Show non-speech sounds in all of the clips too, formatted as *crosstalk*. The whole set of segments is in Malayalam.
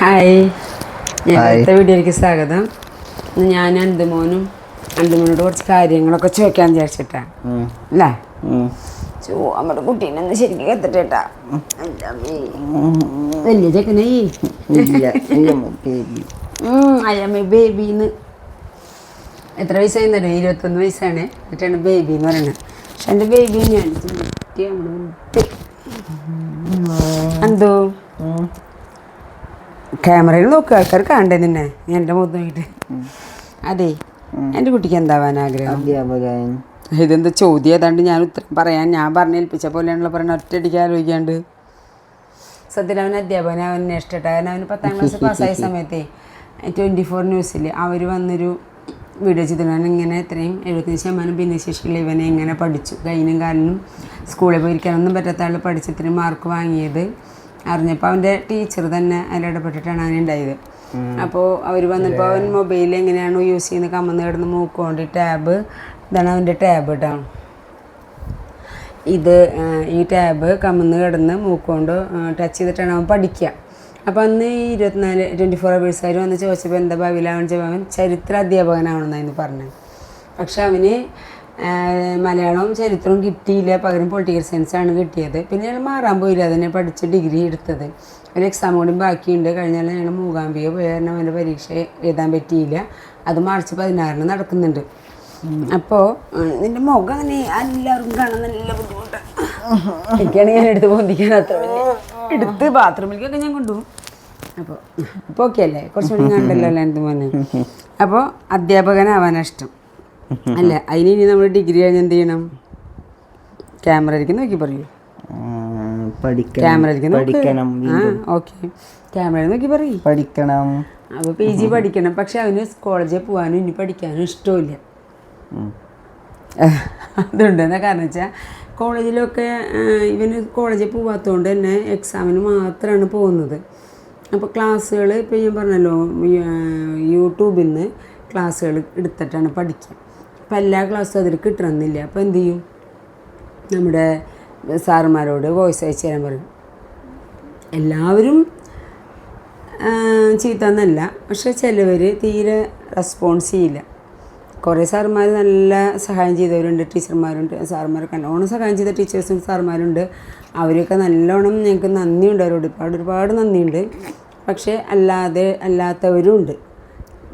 ഹായ്. ഞങ്ങളുടെ വീഡിയോയിലേക്ക് സ്വാഗതം. ഞാൻ അണ്ടുമോനും അണ്ടുമോനോട് കുറച്ച് കാര്യങ്ങളൊക്കെ ചോദിക്കാൻ വിചാരിച്ചിട്ടാ. അല്ലേ? ചോ നമ്മുടെ കുട്ടീനെ ഒന്ന് ശരിക്കും കത്തിട്ടേട്ടാ വലിയ ചെക്കനേ. അയ്യമ്മ ബേബിന്ന് എത്ര വയസ്സായിരുന്നല്ലോ ഇരുപത്തൊന്ന് വയസ്സാണ്. എന്നിട്ടാണ് ബേബി എന്ന് പറയുന്നത് പക്ഷെ എന്റെ ബേബി ഞാൻ എന്തോ ക്യാമറയിൽ നോക്കുക ആൾക്കാർ കാണണ്ടേ നിന്നെ? എന്റെ മുഖത്ത് നോക്കിയിട്ട്. അതെ എന്റെ കുട്ടിക്ക് എന്താവാൻ ആഗ്രഹം? അധ്യാപകൻ. ഇതെന്താ ചോദ്യം? ഏതാണ്ട് ഞാൻ ഉത്തരം പറയാൻ ഞാൻ പറഞ്ഞേൽപ്പിച്ച പോലെയാണല്ലോ പറയുന്നത്. ഒറ്റയടിക്ക് ആലോചിക്കാണ്ട്. സത്യത്തിൽ അവൻ അധ്യാപകനെ അവൻ ഇഷ്ടപ്പെട്ട കാരണം അവന് പത്താം ക്ലാസ് *laughs* പാസ്സായ സമയത്തെ ട്വന്റി ഫോർ ന്യൂസിൽ അവർ വന്നൊരു വീഡിയോ ചെയ്തിരുന്നു. ഇങ്ങനെ എത്രയും എഴുപത്തഞ്ച് ശതമാനം ഭിന്നശേഷിയുള്ള ഇവനെ എങ്ങനെ പഠിച്ചു. കൈനും കാലിനും സ്കൂളിൽ പോയിരിക്കാനൊന്നും പറ്റാത്ത ആൾ പഠിച്ച് ഇത്രയും മാർക്ക് വാങ്ങിയത്. അറിഞ്ഞപ്പോൾ അവന്റെ ടീച്ചർ തന്നെ അതിൽ ഇടപെട്ടിട്ടാണ് അവൻ ഉണ്ടായത്. അപ്പോൾ അവർ വന്നപ്പോൾ അവൻ മൊബൈൽ എങ്ങനെയാണോ യൂസ് ചെയ്യുന്ന കമ്മന്ന് കിടന്ന് മൂക്കുകൊണ്ട് ടാബ് ഇതാണ് അവന്റെ ടാബ് കേട്ടോ ഇത് ഈ ടാബ് കമ്മന്ന് കിടന്ന് മൂക്കൊണ്ട് ടച്ച് ചെയ്തിട്ടാണ് അവൻ പഠിക്കുക അപ്പോൾ അന്ന് ഈ ഇരുപത്തിനാല് ട്വന്റി ഫോർ അവേഴ്സുകാർ വന്ന് ചോദിച്ചപ്പോൾ എന്താ ഭാവിയിലാവൻ ചോദിച്ചപ്പോൾ അവൻ ചരിത്ര അധ്യാപകനാണെന്നായിരുന്നു പറഞ്ഞത്. പക്ഷെ അവന് മലയാളവും ചരിത്രവും കിട്ടിയില്ല. പകരം പൊളിറ്റിക്കൽ സയൻസാണ് കിട്ടിയത്. പിന്നെ ഞങ്ങൾ മാറാൻ പോയില്ല. അതിനെ പഠിച്ച് ഡിഗ്രി എടുത്തത്. ഒരു എക്സാം കൂടി ബാക്കിയുണ്ട്. കഴിഞ്ഞാൽ ഞങ്ങൾ മൂകാംബിക പോയ. കാരണം അവന്റെ പരീക്ഷ എഴുതാൻ പറ്റിയില്ല. അത് മാർച്ച് പതിനാറിന് നടക്കുന്നുണ്ട്. അപ്പോൾ നിന്റെ മുഖം അങ്ങനെ എല്ലാവർക്കും കാണാൻ നല്ല ബുദ്ധിമുട്ടാണ് എനിക്കാണെങ്കിൽ ഞാൻ എടുത്ത് പൊന്തിക്കാൻ അത്ര വലിയ എടുത്ത് ബാത്റൂമിലേക്കൊക്കെ ഞാൻ കൊണ്ടുപോകും. അപ്പോൾ ഇപ്പോൾ ഓക്കെ അല്ലേ? കുറച്ച് മണി കണ്ടല്ലോ അല്ലേ എന്ത് മോനെ? അപ്പോൾ അധ്യാപകനാവാനാണ് ഇഷ്ടം. അല്ല? അതിന് ഇനി നമ്മൾ ഡിഗ്രി കഴിഞ്ഞ് എന്ത് ചെയ്യണം? ക്യാമറയിലേക്ക് നോക്കി പറയൂ. ക്യാമറയിലേക്ക് നോക്ക്. പഠിക്കണം ആ ഓക്കെ. ക്യാമറയിൽ നോക്കി പറയൂ. പഠിക്കണം. അപ്പോൾ പി ജി പഠിക്കണം. പക്ഷെ അവന് കോളേജിൽ പോകാനും ഇനി പഠിക്കാനും ഇഷ്ടമില്ല അതുകൊണ്ട് അതുണ്ട്. എന്താ കാരണം വെച്ചാൽ കോളേജിലൊക്കെ ഇവന് കോളേജിൽ പോവാത്തതുകൊണ്ട് തന്നെ എക്സാമിന് മാത്രമാണ് പോകുന്നത്. അപ്പോൾ ക്ലാസ്സുകൾ ഇപ്പോൾ ഞാൻ പറഞ്ഞല്ലോ യൂട്യൂബിൽ നിന്ന് ക്ലാസ്സുകൾ എടുത്തിട്ടാണ് പഠിക്കുക അപ്പോൾ എല്ലാ ക്ലാസ്സും അതിൽ കിട്ടണമെന്നില്ല അപ്പോൾ എന്തു ചെയ്യും? നമ്മുടെ സാറുമാരോട് വോയിസ് അയച്ചു തരാൻ പറയും. എല്ലാവരും ചീത്തന്നല്ല. പക്ഷെ ചിലവർ തീരെ റെസ്പോൺസ് ചെയ്യില്ല. കുറേ സാറുമാർ നല്ല സഹായം ചെയ്തവരുണ്ട് ടീച്ചർമാരുണ്ട്. സാറുമാരൊക്കെ നല്ലോണം സഹായം ചെയ്ത ടീച്ചേഴ്സും സാറുമാരുണ്ട്. അവരൊക്കെ നല്ലോണം ഞങ്ങൾക്ക് നന്ദിയുണ്ട് അവരോട്. ഒരുപാട് ഒരുപാട് നന്ദിയുണ്ട്. പക്ഷേ അല്ലാതെ അല്ലാത്തവരും ഉണ്ട്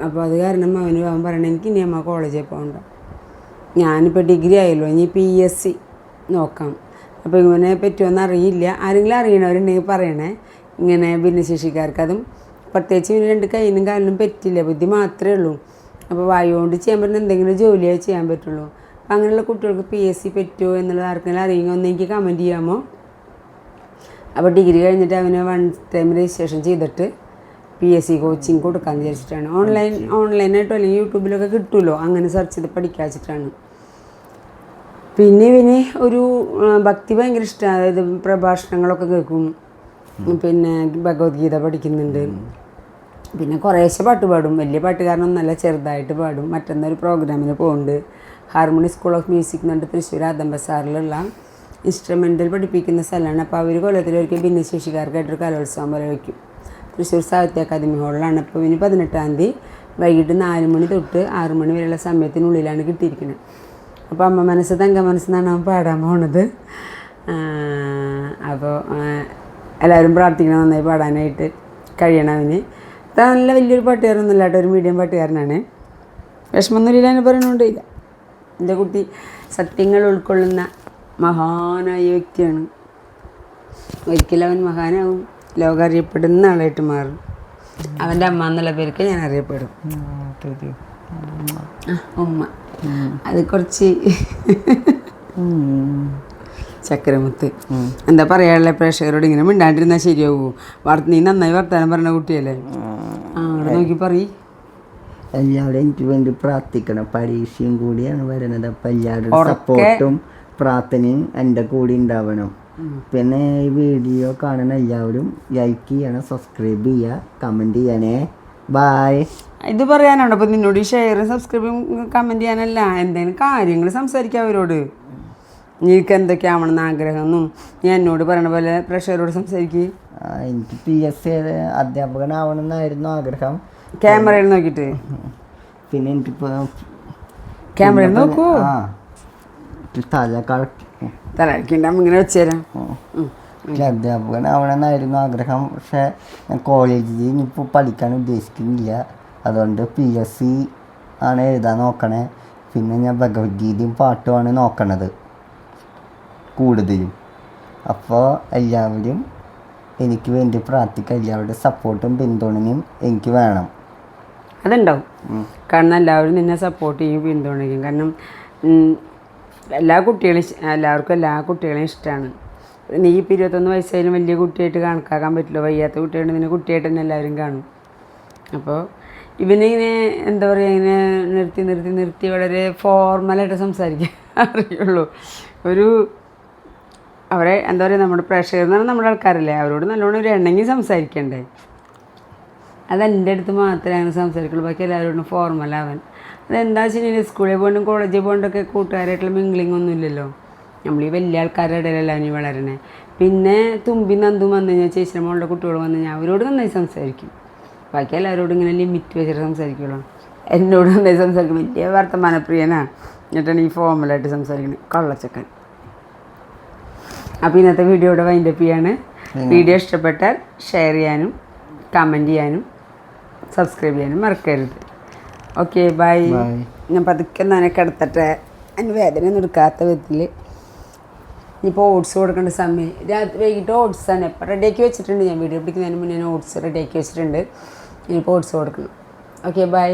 അപ്പോൾ അത് കാരണം അവന് അവൻ പറയണമെങ്കിൽ ഇനി അമ്മ കോളേജിൽ പോകണ്ട. ഞാനിപ്പോൾ ഡിഗ്രി ആയല്ലോ ഇനി പി എസ് സി നോക്കാം. അപ്പോൾ ഇവനെ പറ്റുമെന്ന് അറിയില്ല. ആരെങ്കിലും അറിയണവരുണ്ടെങ്കിൽ പറയണേ. ഇങ്ങനെ ഭിന്നശേഷിക്കാർക്ക് അതും പ്രത്യേകിച്ച് ഇവന് രണ്ട് കൈയിനും കാലിനും പറ്റില്ല ബുദ്ധി മാത്രമേ ഉള്ളൂ. അപ്പോൾ വായു കൊണ്ട് ചെയ്യാൻ പറ്റുന്ന എന്തെങ്കിലും ജോലിയേ ചെയ്യാൻ പറ്റുള്ളൂ. അപ്പം അങ്ങനെയുള്ള കുട്ടികൾക്ക് പി എസ് സി പറ്റുമോ എന്നുള്ളത് ആർക്കെങ്കിലും അറിയുമെങ്കിൽ ഒന്ന് എനിക്ക് കമന്റ് ചെയ്യാമോ? അപ്പോൾ ഡിഗ്രി കഴിഞ്ഞിട്ട് അവന് വൺ ടൈം രജിസ്ട്രേഷൻ ചെയ്തിട്ട് പി എസ് സി കോച്ചിങ് കൊടുക്കാമെന്ന് വിചാരിച്ചിട്ടാണ്. ഓൺലൈൻ ഓൺലൈനായിട്ടോ അല്ലെങ്കിൽ യൂട്യൂബിലൊക്കെ കിട്ടുമല്ലോ അങ്ങനെ സെർച്ച് ചെയ്ത് പഠിക്കാൻ വെച്ചിട്ടാണ് പിന്നെ ഒരു ഭക്തി ഭയങ്കര ഇഷ്ടമാണ് അതായത് പ്രഭാഷണങ്ങളൊക്കെ കേൾക്കും. പിന്നെ ഭഗവത്ഗീത പഠിക്കുന്നുണ്ട്. പിന്നെ കുറേശ്ശെ പാട്ട് പാടും. വലിയ പാട്ടുകാരനൊന്നല്ല ചെറുതായിട്ട് പാടും. മറ്റന്നൊരു പ്രോഗ്രാമിന് പോകുന്നുണ്ട് ഹാർമോണി സ്കൂൾ ഓഫ് മ്യൂസിക് എന്ന് പറഞ്ഞിട്ട് തൃശ്ശൂർ ആദംബസാറിലുള്ള ഇൻസ്ട്രുമെന്റൽ പഠിപ്പിക്കുന്ന സ്ഥലമാണ്. അപ്പോൾ അവർ കൊല്ലത്തിലൊരിക്കൽ ഭിന്നശേഷിക്കാർക്കായിട്ടൊരു കലോത്സവം പോലെ വയ്ക്കും. തൃശ്ശൂർ സാഹിത്യ അക്കാദമി ഹാളിലാണ്. അപ്പോൾ ഇനി പതിനെട്ടാം തീയതി വൈകിട്ട് നാല് മണി തൊട്ട് ആറ് മണി വരെയുള്ള സമയത്തിനുള്ളിലാണ് കിട്ടിയിരിക്കുന്നത് അപ്പോൾ അമ്മ മനസ്സ് തങ്ക മനസ്സെന്നാണ് അവൻ പാടാൻ പോണത്. അപ്പോൾ എല്ലാവരും പ്രാർത്ഥിക്കണം നന്നായി പാടാനായിട്ട് കഴിയണം അവന് നല്ല വലിയൊരു പാട്ടുകാരനൊന്നുമില്ല കേട്ടോ ഒരു മീഡിയം പാട്ടുകാരനാണ്. വിഷമമൊന്നുമില്ല എന്ന് പറയണോണ്ടില്ല എന്റെ കുട്ടി സത്യങ്ങൾ ഉൾക്കൊള്ളുന്ന മഹാനായ വ്യക്തിയാണ്. ഒരിക്കലും അവൻ മഹാനാവും. ലോകം അറിയപ്പെടുന്ന ആളായിട്ട് മാറും. അവന്റെ അമ്മ എന്നുള്ള പേർക്ക് ഞാൻ അറിയപ്പെടും. ഉമ്മ. അത് കുറച്ച് ചക്കരമുത്ത് എന്താ പറയാനുള്ള? പ്രേക്ഷകരോട് ഇങ്ങനെ മിണ്ടാണ്ടിരുന്നാൽ ശരിയാവൂ. നീ നന്നായി വർത്താനം പറഞ്ഞ കുട്ടിയല്ലേ? ആ അവിടെ നോക്കി പറയ്. എല്ലാവരും എനിക്ക് വേണ്ടി പ്രാർത്ഥിക്കണം. പരീക്ഷയും കൂടിയാണ് വരുന്നത്. അപ്പം എല്ലാവരുടെ സപ്പോർട്ടും പ്രാർത്ഥനയും എന്റെ കൂടെ ഉണ്ടാവണം. പിന്നെ ഈ വീഡിയോ കാണുന്ന എല്ലാവരും ലൈക്ക് ചെയ്യണം സബ്സ്ക്രൈബ് ചെയ്യുക കമന്റ് ചെയ്യണേ ബായ് ഇത് പറയാനാണ് അപ്പം നിന്നോട് ഈ ഷെയറും സബ്സ്ക്രൈബും കമന്റ് ചെയ്യാനല്ല. എന്തെങ്കിലും കാര്യങ്ങൾ സംസാരിക്കുക അവരോട്. നിനക്ക് എന്തൊക്കെയാവണമെന്ന് ആഗ്രഹമൊന്നും നീ എന്നോട് പറയണ പോലെ പ്രഷറോട് സംസാരിക്കുക എനിക്ക് പി എസ് സി അധ്യാപകനാവണം എന്നായിരുന്നു ആഗ്രഹം. ക്യാമറയിൽ നോക്കിയിട്ട്. പിന്നെ എനിക്കിപ്പോ ക്യാമറയിൽ നോക്കൂ. തല കളക്കി തലക്കിണ്ടാകുമ്പോൾ ഇങ്ങനെ വെച്ചുതരാം. എനിക്ക് അധ്യാപകനാവണമെന്നായിരുന്നു ആഗ്രഹം. പക്ഷെ ഞാൻ കോളേജിൽ ഇനിയിപ്പോൾ പഠിക്കാൻ ഉദ്ദേശിക്കുന്നില്ല. അതുകൊണ്ട് പി എസ് സി ആണ് എഴുതാൻ നോക്കണേ. പിന്നെ ഞാൻ ഭഗവത്ഗീതയും പാട്ടുമാണ് നോക്കണത് കൂടുതലും. അപ്പോൾ എല്ലാവരും എനിക്ക് വേണ്ടി പ്രാർത്ഥിക്കുക എല്ലാവരുടെ സപ്പോർട്ടും പിന്തുണയും എനിക്ക് വേണം. അതുണ്ടാവും. കാരണം എല്ലാവരും നിന്നെ സപ്പോർട്ട് ചെയ്യും പിന്തുണയ്ക്കും കാരണം എല്ലാ കുട്ടികളും എല്ലാവർക്കും എല്ലാ കുട്ടികളെയും ഇഷ്ടമാണ് നീ ഇപ്പം ഇരുപത്തൊന്ന് വയസ്സായാലും വലിയ കുട്ടിയായിട്ട് കണക്കാക്കാൻ പറ്റില്ല. വയ്യാത്ത കുട്ടിയാണ് നിന്നെ കുട്ടിയായിട്ട് തന്നെ എല്ലാവരും കാണും. അപ്പോൾ ഇവനിങ്ങനെ എന്താ പറയുക ഇങ്ങനെ നിർത്തി നിർത്തി നിർത്തി വളരെ ഫോർമലായിട്ട് സംസാരിക്കാൻ *laughs* അറിയുള്ളൂ. ഒരു അവരെ എന്താ പറയുക നമ്മുടെ പ്രേക്ഷകർ എന്ന് പറഞ്ഞാൽ നമ്മുടെ ആൾക്കാരല്ലേ. അവരോട് നല്ലോണം ഒരു എണ്ണങ്ങി സംസാരിക്കണ്ടേ. അതെന്റെ അടുത്ത് മാത്രമേ അങ്ങനെ സംസാരിക്കുള്ളൂ. ബാക്കി എല്ലാവരോടും ഫോർമലാവാൻ അതെന്താ വെച്ചിട്ടുണ്ടെങ്കിൽ സ്കൂളിൽ പോകണ്ടും കോളേജിൽ പോകണ്ടൊക്കെ കൂട്ടുകാരായിട്ടുള്ള മിംഗ്ലിംഗ് ഒന്നും ഇല്ലല്ലോ. നമ്മൾ ഈ വലിയ ആൾക്കാരുടെ ഇടയിലല്ല ഇനി വളരണേ? പിന്നെ തുമ്പി നന്ദും വന്നു കഴിഞ്ഞാൽ ചേച്ചിയുടെ മോളുടെ കുട്ടികൾ വന്നു കഴിഞ്ഞാൽ അവരോട് നന്നായി സംസാരിക്കും. ബാക്കി എല്ലാവരോടും ഇങ്ങനെ ലിമിറ്റ് വെച്ചിട്ട് സംസാരിക്കുള്ളൂ. എന്നോട് നന്നായി സംസാരിക്കും. വലിയ വർത്തമാനപ്രിയനാണ് എന്നിട്ടാണ് ഈ ഫോമലായിട്ട് സംസാരിക്കുന്നത് കള്ളച്ചക്കൻ. അപ്പോൾ ഇന്നത്തെ വീഡിയോ ഇവിടെ വൈൻഡപ്പ് ചെയ്യാണ്. വീഡിയോ ഇഷ്ടപ്പെട്ടാൽ ഷെയർ ചെയ്യാനും കമന്റ് ചെയ്യാനും സബ്സ്ക്രൈബ് ചെയ്യാനും മറക്കരുത്. ഓക്കെ ബൈ ഞാൻ പതുക്കെ നന്നെ കിടത്തട്ടെ അതിന് വേദന ഒന്നും എടുക്കാത്ത വിധത്തിൽ ഇനിയിപ്പോൾ ഓട്സ് കൊടുക്കേണ്ട സമയം. രാത്രി വൈകിട്ട് ഓട്സ് ആണ് എപ്പോൾ റെഡിയാക്കി വെച്ചിട്ടുണ്ട്. ഞാൻ വീഡിയോ പിടിക്കുന്നതിന് മുന്നേ ഓട്സ് റെഡിയാക്കി വെച്ചിട്ടുണ്ട്. ഇനിയിപ്പോൾ ഓട്സ് കൊടുക്കണം. Okay bye